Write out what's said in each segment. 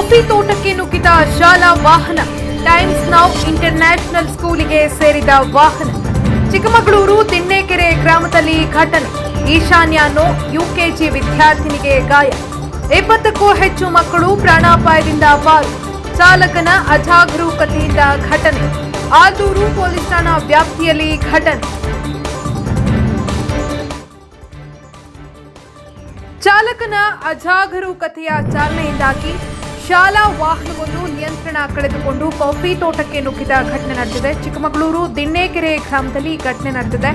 Coffee ತೋಟಕ್ಕೆ ನುಗ್ಗಿದ ಶಾಲಾ ವಾಹನ, ಟೈಮ್ಸ್ ನೌ ಇಂಟರ್ನ್ಯಾಷನಲ್ ಸ್ಕೂಲಿಗೆ ಸೇರಿದ ವಾಹನ. ಚಿಕ್ಕಮಗಳೂರು ತಿಣ್ಣೇಕೆರೆ ಗ್ರಾಮದಲ್ಲಿ ಘಟನೆ. ಈಶಾನ್ಯ ನೋ ಯುಕೆಜಿ ವಿದ್ಯಾರ್ಥಿನಿಗೆ ಗಾಯ. ಇಪ್ಪತ್ತಕ್ಕೂ ಹೆಚ್ಚು ಮಕ್ಕಳು ಪ್ರಾಣಾಪಾಯದಿಂದ ಪಾರು. ಚಾಲಕನ ಅಜಾಗರೂಕತೆಯಿಂದ ಘಟನೆ. ಆದೂರು ಪೊಲೀಸ್ ಠಾಣಾ ವ್ಯಾಪ್ತಿಯಲ್ಲಿ ಘಟನೆ. ಚಾಲಕನ ಅಜಾಗರೂಕತೆಯ ಚಾಲನೆಯಿಂದಾಗಿ ಶಾಲಾ ವಾಹನವನ್ನು ನಿಯಂತ್ರಣ ಕಳೆದುಕೊಂಡು ಕಾಫಿ ತೋಟಕ್ಕೆ ನುಗ್ಗಿದ ಘಟನೆ ನಡೆದಿದೆ. ಚಿಕ್ಕಮಗಳೂರು ದಿಣ್ಣೇಕೆರೆ ಗ್ರಾಮದಲ್ಲಿ ಘಟನೆ ನಡೆದಿದೆ.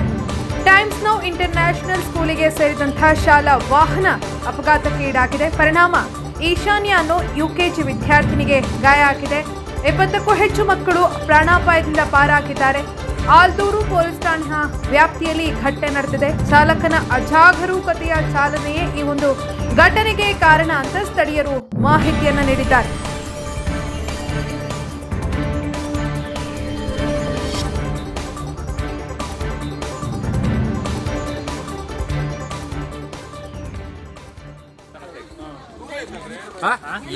ಟೈಮ್ಸ್ ನೌ ಇಂಟರ್ನ್ಯಾಷನಲ್ ಸ್ಕೂಲಿಗೆ ಸೇರಿದಂತಹ ಶಾಲಾ ವಾಹನ ಅಪಘಾತಕ್ಕೆ ಈಡಾಗಿದೆ. ಪರಿಣಾಮ ಈಶಾನ್ಯ ಅನ್ನೋ ಯುಕೆಜಿ ವಿದ್ಯಾರ್ಥಿನಿಗೆ ಗಾಯ ಆಗಿದೆ. ಇಪ್ಪತ್ತಕ್ಕೂ ಹೆಚ್ಚು ಮಕ್ಕಳು ಪ್ರಾಣಾಪಾಯದಿಂದ ಪಾರಾಗಿದ್ದಾರೆ. ಆಲ್ದೂರು ಪೊಲೀಸ್ ಠಾಣಾ ವ್ಯಾಪ್ತಿಯಲ್ಲಿ ಘಟನೆ ನಡೆದಿದೆ. ಚಾಲಕನ ಅಜಾಗರೂಕತೆಯ ಚಾಲನೆಯೇ ಈ ಒಂದು ಘಟನೆಗೆ ಕಾರಣ ಅಂತ ಸ್ಥಳೀಯರು ಮಾಹಿತಿಯನ್ನ ನೀಡಿದ್ದಾರೆ.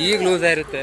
ಈಗ ಲೂಸ್ ಆಗಿರುತ್ತೆ